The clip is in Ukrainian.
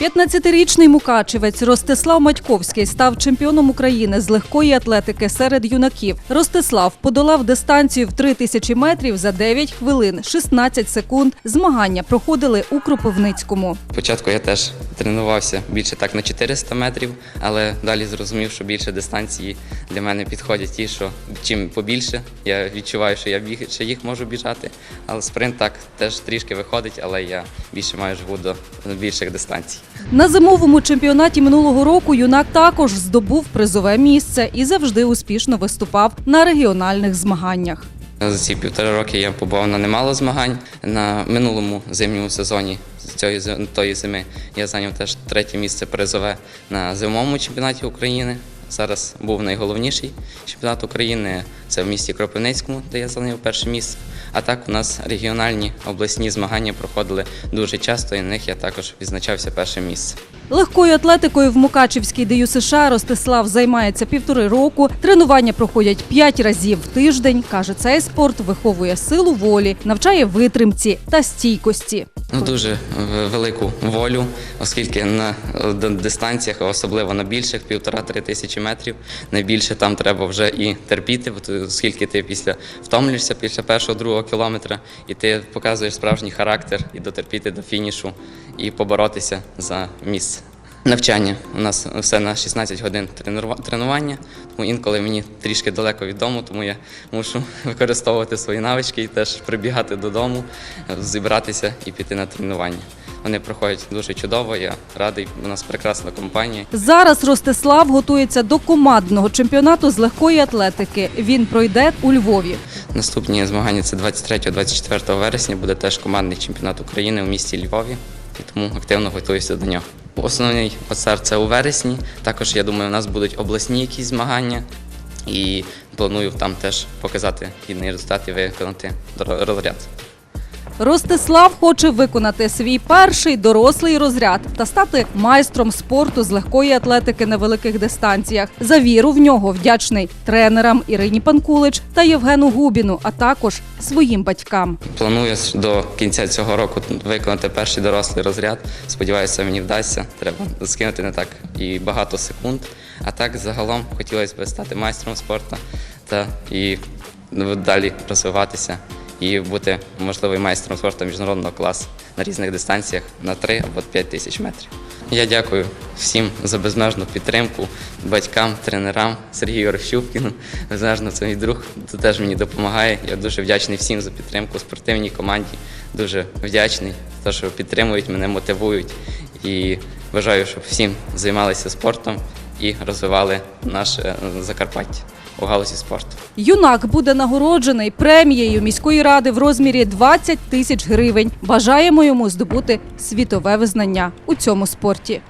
15-річний мукачевець Ростислав Матьковський став чемпіоном України з легкої атлетики серед юнаків. Ростислав подолав дистанцію в 3000 метрів за 9 хвилин 16 секунд. Змагання проходили у Кропивницькому. Спочатку я теж тренувався більше так на 400 метрів, але далі зрозумів, що більше дистанції для мене підходять ті, що чим побільше. Я відчуваю, що я більше їх можу біжати. Але спринт так теж трішки виходить, але я більше маю живу до більших дистанцій. На зимовому чемпіонаті минулого року юнак також здобув призове місце і завжди успішно виступав на регіональних змаганнях. За ці півтори роки я побував на немало змагань. На минулому зимньому сезоні цієї тої зими я зайняв теж третє місце призове на зимовому чемпіонаті України. Зараз був найголовніший чемпіонат України. Це в місті Кропивницькому, де я зайняв перше місце. А так у нас регіональні обласні змагання проходили дуже часто, і на них я також відзначався перше місце. Легкою атлетикою в Мукачівській ДЮ США Ростислав займається півтори року. Тренування проходять п'ять разів в тиждень. Каже, цей спорт виховує силу волі, навчає витримці та стійкості. Ну, дуже велику волю, оскільки на дистанціях, особливо на більших, півтора-три тисячі метрів, найбільше там треба вже і терпіти, оскільки ти після втомлюєшся після першого другого кілометра, і ти показуєш справжній характер і дотерпіти до фінішу, і поборотися за місце. Навчання у нас все на 16 годин тренування, тому інколи мені трішки далеко від дому, тому я мушу використовувати свої навички і теж прибігати додому, зібратися і піти на тренування. Вони проходять дуже чудово. Я радий. У нас прекрасна компанія. Зараз Ростислав готується до командного чемпіонату з легкої атлетики. Він пройде у Львові. Наступні змагання це 23-24 вересня. Буде теж командний чемпіонат України у місті Львові, і тому активно готуюся до нього. Основний пацар це у вересні. Також я думаю, у нас будуть обласні якісь змагання. І планую там теж показати гідний результат і виконати розряд. Ростислав хоче виконати свій перший дорослий розряд та стати майстром спорту з легкої атлетики на великих дистанціях. За віру в нього вдячний тренерам Ірині Панкулич та Євгену Губіну, а також своїм батькам. Планую до кінця цього року виконати перший дорослий розряд. Сподіваюся, мені вдасться. Треба скинути не так і багато секунд. А так загалом хотілося б стати майстром спорту та і далі розвиватися і бути можливо і майстром спорту міжнародного класу на різних дистанціях на 3 або 5 тисяч метрів. Я дякую всім за безмежну підтримку, батькам, тренерам, Сергію Орщупкіну. Безмежно це мій друг, це теж мені допомагає. Я дуже вдячний всім за підтримку спортивній команді. Дуже вдячний за те, що підтримують мене, мотивують. І бажаю, щоб всім займалися спортом і розвивали наше е, Закарпаття у галузі спорту. Юнак буде нагороджений премією міської ради в розмірі 20 тисяч гривень. Бажаємо йому здобути світове визнання у цьому спорті.